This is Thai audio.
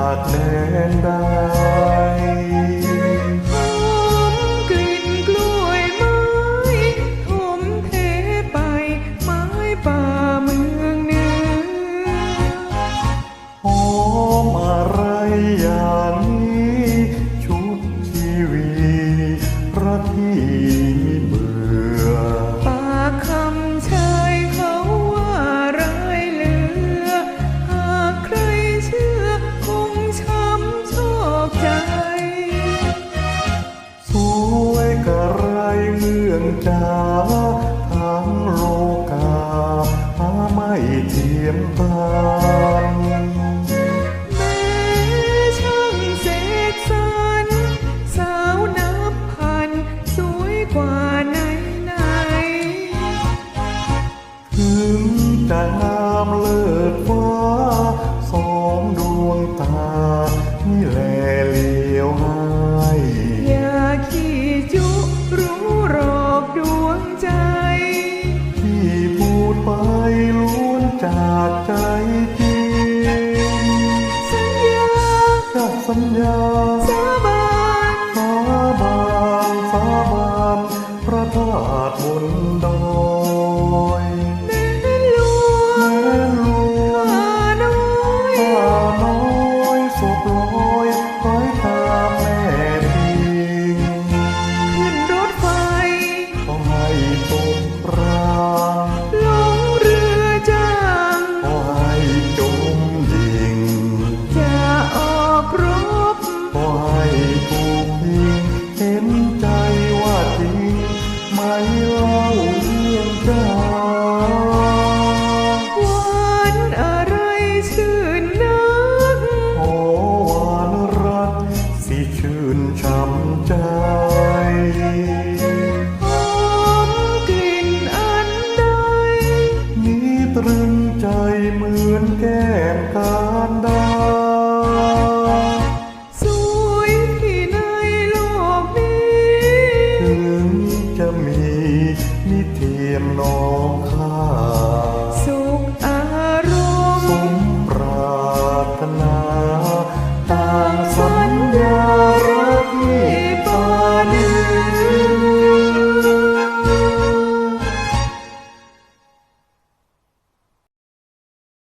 ากแดนใดหอมกลิ่นกล้วยไม้ถมเทไป จาทั้งโลกาหาไม่เทียมทานแม้ช่างเสกสรรสาวนับพันสวยกว่าไหนไหนถึงจะงามเลิศฟ้าสองดวงตานี่แลเจากใจจริงสัญญาจะสัญญาสาบา ถูกยิงเห็นใจว่าจริงไม่เล่าเรื่องจ้าหวานอะไรชื่นนักโอ้หวานรักสิชื่นช้ำใจหอมกลิ่นอันใดนี้ตรึงใจเหมือนแก้มกัน